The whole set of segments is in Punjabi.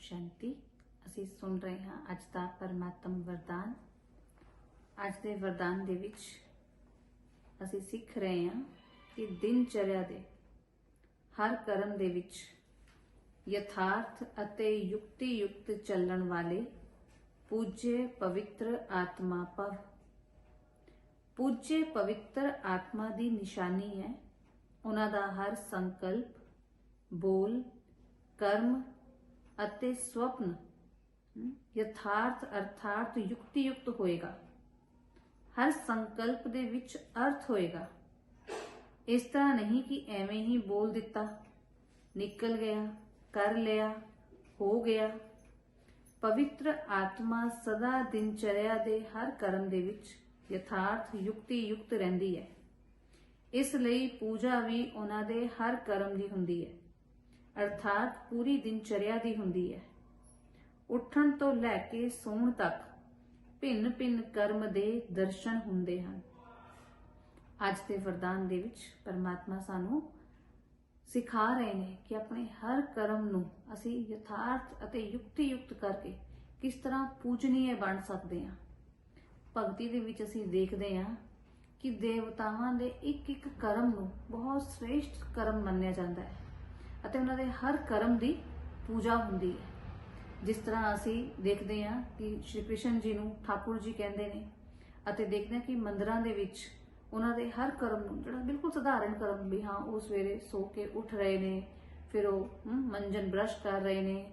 ਸ਼ਾਂਤੀ ਅਸੀਂ ਸੁਣ ਰਹੇ ਹਾਂ ਅੱਜ ਦਾ ਪਰਮਾਤਮ ਵਰਦਾਨ। ਅੱਜ ਦੇ ਵਰਦਾਨ ਦੇ ਵਿੱਚ ਅਸੀਂ ਸਿੱਖ ਰਹੇ ਹਾਂ ਕਿ ਦਿਨ ਚਰਿਆ ਦੇ, ਹਰ ਕਰਮ ਦੇ ਵਿੱਚ ਯਥਾਰਥ ਅਤੇ ਯੁਕਤੀ ਯੁਕਤ ਚੱਲਣ ਵਾਲੇ ਪੂਜੇ ਪਵਿੱਤਰ ਆਤਮਾ ਭਵ ਪੂਜੇ ਪਵਿੱਤਰ ਆਤਮਾ ਦੀ ਨਿਸ਼ਾਨੀ ਹੈ। ਉਹਨਾਂ ਦਾ ਹਰ ਸੰਕਲਪ, ਬੋਲ, ਕਰਮ ਅਤੇ ਸੁਪਨ ਯਥਾਰਥ ਅਰਥਾਤ ਯੁਕਤੀ ਯੁਕਤ ਹੋਏਗਾ। ਹਰ ਸੰਕਲਪ ਦੇ ਵਿੱਚ ਅਰਥ ਹੋਏਗਾ। ਇਸ ਤਰ੍ਹਾਂ ਨਹੀਂ ਕਿ ਐਵੇਂ ਹੀ ਬੋਲ ਦਿੱਤਾ, ਨਿਕਲ ਗਿਆ, ਕਰ ਲਿਆ, ਹੋ ਗਿਆ। ਪਵਿੱਤਰ ਆਤਮਾ ਸਦਾ ਦਿਨਚਰਿਆ ਦੇ ਹਰ ਕਰਮ ਦੇ ਵਿੱਚ ਯਥਾਰਥ ਯੁਕਤੀ ਯੁਕਤ ਰਹਿੰਦੀ ਹੈ। ਇਸ ਲਈ ਪੂਜਾ ਵੀ ਉਹਨਾਂ ਦੇ ਹਰ ਕਰਮ ਦੀ ਹੁੰਦੀ ਹੈ। ਅਰਥਾਤ ਪੂਰੀ ਦਿਨਚਰਿਆ ਦੀ ਹੁੰਦੀ ਹੈ। ਉੱਠਣ ਤੋਂ ਲੈ ਕੇ ਸੌਣ ਤੱਕ ਭਿੰਨ ਭਿੰਨ ਕਰਮ ਦੇ ਦਰਸ਼ਨ ਹੁੰਦੇ ਹਨ। ਅੱਜ ਦੇ ਵਰਦਾਨ ਦੇ ਵਿੱਚ ਪਰਮਾਤਮਾ ਸਾਨੂੰ ਸਿਖਾ ਰਹੇ ਨੇ ਕਿ ਆਪਣੇ ਹਰ ਕਰਮ ਨੂੰ ਅਸੀਂ ਯਥਾਰਥ ਅਤੇ ਯੁਕਤੀ ਯੁਕਤ ਕਰਕੇ ਕਿਸ ਤਰ੍ਹਾਂ ਪੂਜਨੀय ਬਣ ਸਕਦੇ ਹਾਂ। ਭਗਤੀ ਦੇ ਵਿੱਚ ਅਸੀਂ ਦੇਖਦੇ ਹਾਂ ਕਿ ਦੇਵਤਾਵਾਂ ਦੇ ਇੱਕ ਇੱਕ ਕਰਮ ਨੂੰ ਬਹੁਤ ਸ੍ਰੇਸ਼ਟ ਕਰਮ ਮੰਨਿਆ ਜਾਂਦਾ ਹੈ। ਅਤੇ ਉਹਨਾਂ ਦੇ ਹਰ ਕਰਮ ਦੀ ਪੂਜਾ ਹੁੰਦੀ ਹੈ। ਜਿਸ ਤਰ੍ਹਾਂ ਅਸੀਂ ਦੇਖਦੇ ਹਾਂ ਕਿ ਸ਼੍ਰੀ ਕ੍ਰਿਸ਼ਨ ਜੀ ਨੂੰ ਠਾਕੁਰ ਜੀ ਕਹਿੰਦੇ ਨੇ ਅਤੇ ਦੇਖਦੇ ਹਾਂ ਕਿ ਮੰਦਰਾਂ ਦੇ ਵਿੱਚ ਉਹਨਾਂ ਦੇ ਹਰ ਕਰਮ ਨੂੰ ਜਿਹੜਾ ਬਿਲਕੁਲ ਸਧਾਰਨ ਕਰਮ ਵੀ ਹਾਂ ਉਹ ਸਵੇਰੇ ਸੋ ਕੇ ਉੱਠ ਰਹੇ ਨੇ ਫਿਰ ਉਹ ਹਮ, ਮੰਜਨ ਬ੍ਰਸ਼ ਕਰ ਰਹੇ ਨੇ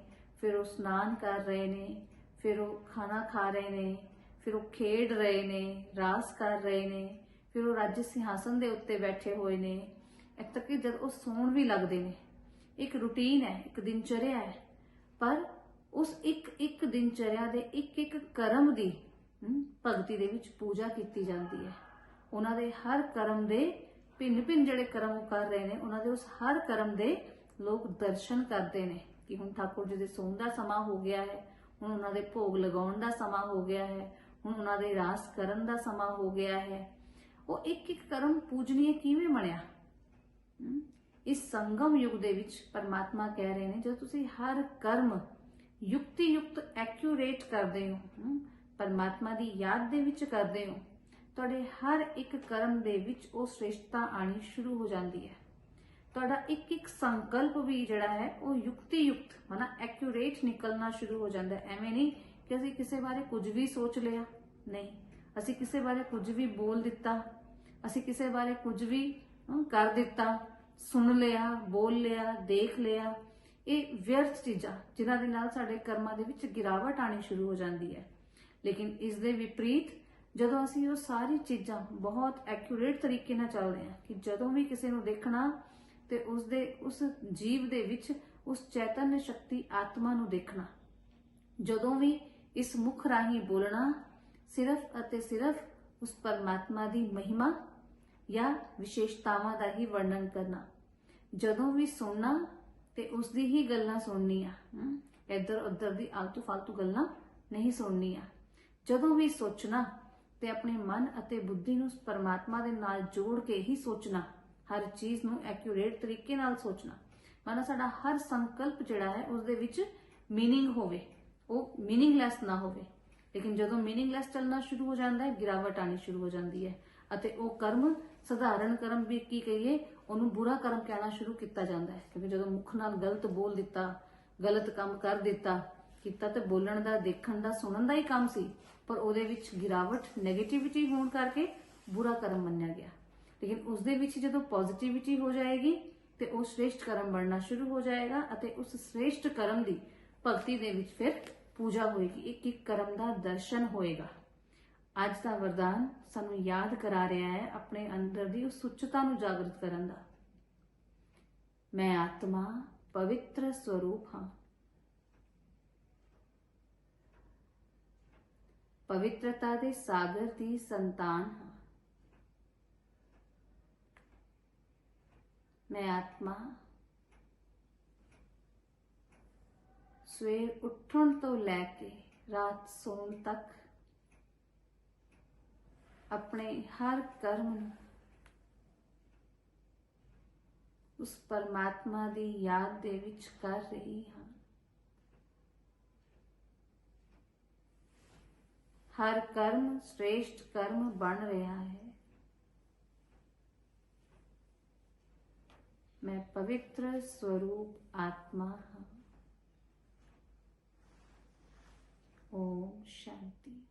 ਫਿਰ ਉਹ ਸਨਾਨ ਕਰ ਰਹੇ ਨੇ ਫਿਰ ਉਹ ਖਾਣਾ ਖਾ ਰਹੇ ਨੇ ਫਿਰ ਉਹ ਖੇਡ ਰਹੇ ਨੇ ਰਾਸ ਕਰ ਰਹੇ ਨੇ ਫਿਰ ਉਹ ਰਾਜ ਸਿੰਘਾਸਨ ਦੇ ਉੱਤੇ ਬੈਠੇ ਹੋਏ ਨੇ ਇੱਥੇ ਤੱਕ ਕਿ ਜਦ ਉਹ ਸੌਣ ਵੀ ਲੱਗਦੇ ਨੇ। ਇੱਕ ਰੁਟੀਨ ਹੈ, ਇੱਕ ਦਿਨਚਰਿਆ ਹੈ। ਪਰ ਉਸ ਇੱਕ ਇੱਕ ਦਿਨਚਰਿਆ ਦੇ ਇੱਕ ਇੱਕ ਕਰਮ ਦੀ ਭਗਤੀ ਦੇ ਵਿੱਚ ਪੂਜਾ ਕੀਤੀ ਜਾਂਦੀ ਹੈ। ਉਹਨਾਂ ਦੇ ਹਰ ਕਰਮ ਦੇ ਭਿੰਨ ਭਿੰਨ ਜਿਹੜੇ ਕਰਮ ਉਹ ਕਰ ਰਹੇ ਨੇ, ਉਹਨਾਂ ਦੇ ਉਸ ਹਰ ਕਰਮ ਦੇ ਲੋਕ ਦਰਸ਼ਨ ਕਰਦੇ ਨੇ ਕਿ ਹੁਣ ਠਾਕੁਰ ਜੀ ਦੇ ਸੌਣ ਦਾ ਸਮਾਂ ਹੋ ਗਿਆ ਹੈ, ਹੁਣ ਉਹਨਾਂ ਦੇ ਭੋਗ ਲਗਾਉਣ ਦਾ ਸਮਾਂ ਹੋ ਗਿਆ ਹੈ, ਹੁਣ ਉਹਨਾਂ ਦੇ ਰਾਸ ਕਰਨ ਦਾ ਸਮਾਂ ਹੋ ਗਿਆ ਹੈ। ਉਹ ਇੱਕ ਇੱਕ ਕਰਮ ਪੂਜਨੀय ਕਿਵੇਂ ਬਣਿਆ? ਹਮ? ਇਸ ਸੰਗਮ ਯੁੱਗ ਦੇ ਵਿੱਚ ਪਰਮਾਤਮਾ ਕਹਿ ਰਹੇ ਨੇ, ਜਦੋਂ ਤੁਸੀਂ ਹਰ ਕਰਮ ਯੁਕਤੀ ਯੁਕਤ ਐਕਿਊਰੇਟ ਕਰਦੇ ਹੋ ਪਰਮਾਤਮਾ ਦੀ ਯਾਦ ਦੇ ਵਿੱਚ ਕਰਦੇ ਹੋ, ਤੁਹਾਡੇ ਹਰ ਇੱਕ ਕਰਮ ਦੇ ਵਿੱਚ ਉਹ ਸ੍ਰੇਸ਼ਟਤਾ ਆਣੀ ਸ਼ੁਰੂ ਹੋ ਜਾਂਦੀ ਹੈ। ਤੁਹਾਡਾ ਇੱਕ ਇੱਕ ਸੰਕਲਪ ਵੀ ਜਿਹੜਾ ਹੈ, ਉਹ ਯੁਕਤੀ ਯੁਕਤ ਹਨਾ ਐਕਿਊਰੇਟ ਨਿਕਲਣਾ ਸ਼ੁਰੂ ਹੋ ਜਾਂਦਾ ਹੈ। ਐਵੇਂ ਨਹੀਂ ਕਿ ਅਸੀਂ ਕਿਸੇ ਬਾਰੇ ਕੁਝ ਵੀ ਸੋਚ ਲਿਆ, ਨਹੀਂ। ਅਸੀਂ ਕਿਸੇ ਬਾਰੇ ਕੁਝ ਵੀ ਬੋਲ ਦਿੱਤਾ, ਅਸੀਂ ਕਿਸੇ ਬਾਰੇ ਕੁਝ ਵੀ ਕਰ ਦਿੱਤਾ ਸੁਣ ਲਿਆ, ਬੋਲ ਲਿਆ, ਦੇਖ ਲਿਆ, ਇਹ ਵਿਅਰਥ ਚੀਜ਼ਾਂ ਜਿਨ੍ਹਾਂ ਦੇ ਨਾਲ ਸਾਡੇ ਕਰਮਾਂ ਦੇ ਵਿੱਚ ਗਿਰਾਵਟ ਆਣੀ ਸ਼ੁਰੂ ਹੋ ਜਾਂਦੀ ਹੈ। ਲੇਕਿਨ ਇਸ ਦੇ ਵਿਪਰੀਤ, ਜਦੋਂ ਅਸੀਂ ਉਹ ਸਾਰੀ ਚੀਜ਼ਾਂ ਬਹੁਤ ਐਕਿਊਰੇਟ ਤਰੀਕੇ ਨਾਲ ਚੱਲਦੇ ਹਾਂ ਕਿ ਜਦੋਂ ਵੀ ਕਿਸੇ ਨੂੰ ਦੇਖਣਾ ਤੇ ਉਸ ਦੇ, ਉਸ ਜੀਵ ਦੇ ਵਿੱਚ ਉਸ ਚੈਤਨਯ ਸ਼ਕਤੀ ਆਤਮਾ ਨੂੰ ਦੇਖਣਾ, ਜਦੋਂ ਵੀ ਇਸ ਮੁਖ ਰਾਹੀਂ ਬੋਲਣਾ ਸਿਰਫ ਅਤੇ ਸਿਰਫ ਉਸ ਪਰਮਾਤਮਾ ਦੀ ਮਹਿਮਾ ਜਾਂ ਵਿਸ਼ੇਸ਼ਤਾਵਾਂ ਦਾ ਹੀ ਵਰਣਨ ਕਰਨਾ ਜਦੋਂ ਵੀ ਸੁਣਨਾ ਤੇ ਉਸ ਦੀ ਹੀ ਗੱਲਾਂ ਸੁਣਨੀਆਂ ਹਮ, ਇੱਧਰ ਉੱਧਰ ਦੀ ਆਲਤੂ ਫਾਲਤੂ ਗੱਲਾਂ ਨਹੀਂ ਸੁਣਨੀਆਂ ਜਦੋਂ ਵੀ ਸੋਚਣਾ ਤੇ ਆਪਣੇ ਮਨ ਅਤੇ ਬੁੱਧੀ ਨੂੰ ਉਸ ਪਰਮਾਤਮਾ ਦੇ ਨਾਲ ਜੋੜ ਕੇ ਹੀ ਸੋਚਣਾ ਹਰ ਚੀਜ਼ ਨੂੰ ਐਕਿਊਰੇਟ ਤਰੀਕੇ ਨਾਲ ਸੋਚਣਾ ਮਾਨਾ ਸਾਡਾ ਹਰ ਸੰਕਲਪ ਜਿਹੜਾ ਹੈ ਉਸ ਦੇ ਵਿੱਚ मीनिंग ਹੋਵੇ ਉਹ मीनिंगलेस ਨਾ ਹੋਵੇ ਲੇਕਿਨ ਜਦੋਂ मीनिंगलेस ਚੱਲਣਾ ਸ਼ੁਰੂ ਹੋ ਜਾਂਦਾ ਹੈ ਗਿਰਾਵਟ ਆਣੀ ਸ਼ੁਰੂ ਹੋ ਜਾਂਦੀ ਹੈ ਅਤੇ ਉਹ ਕਰਮ, ਸਧਾਰਨ ਕਰਮ ਵੀ ਕੀ ਕਹੀਏ, ਉਹਨੂੰ ਬੁਰਾ ਕਰਮ ਕਹਿਣਾ ਸ਼ੁਰੂ ਕੀਤਾ ਜਾਂਦਾ ਹੈ। ਕਿਉਂਕਿ ਜਦੋਂ ਮੁਖ ਨਾਲ ਗਲਤ ਬੋਲ ਦਿੱਤਾ, ਗਲਤ ਕੰਮ ਕਰ ਦਿੱਤਾ, ਕੀਤਾ ਤੇ ਬੋਲਣ ਦਾ, ਦੇਖਣ ਦਾ, ਸੁਣਨ ਦਾ ਹੀ ਕੰਮ ਸੀ, ਪਰ ਉਹਦੇ ਵਿੱਚ ਗਿਰਾਵਟ 네ਗੇਟਿਵਿਟੀ ਹੋਣ ਕਰਕੇ ਬੁਰਾ ਕਰਮ ਮੰਨਿਆ ਗਿਆ। ਲੇਕਿਨ ਉਸ ਦੇ ਵਿੱਚ ਜਦੋਂ ਪੋਜ਼ਿਟਿਵਿਟੀ ਹੋ ਜਾਏਗੀ ਤੇ ਉਹ ਸ੍ਰੇਸ਼ਟ ਕਰਮ ਬਣਨਾ ਸ਼ੁਰੂ ਹੋ ਜਾਏਗਾ ਅਤੇ ਉਸ ਸ੍ਰੇਸ਼ਟ ਕਰਮ ਦੀ ਭਗਤੀ ਦੇ ਵਿੱਚ ਫਿਰ ਪੂਜਾ ਹੋਏਗੀ। ਇੱਕ ਇੱਕ ਕਰਮ ਦਾ ਦਰਸ਼ਨ ਹੋਏਗਾ। ਅੱਜ ਦਾ ਵਰਦਾਨ ਸਾਨੂੰ ਯਾਦ ਕਰਾ ਰਿਹਾ ਹੈ ਆਪਣੇ ਅੰਦਰ ਦੀ ਉਸ ਸੁੱਚਤਾ ਨੂੰ ਜਾਗਰਤ ਕਰਨ ਦਾ। ਮੈਂ ਆਤਮਾ ਪਵਿੱਤਰ ਸਰੂਪ ਹਾਂ। ਪਵਿੱਤਰਤਾ ਦੇ ਸਾਗਰ ਦੀ ਸੰਤਾਨ ਹਾਂ। ਮੈਂ ਆਤਮਾ ਸਵੇਰ ਉੱਠਣ ਤੋਂ ਲੈ ਕੇ ਰਾਤ ਸੌਣ ਤੱਕ अपने हर कर्म उस परमात्मा की याद दे कर रही हाँ। हर कर्म, श्रेष्ठ कर्म बन रहा है। मैं पवित्र स्वरूप आत्मा हाँ। ओम शांति।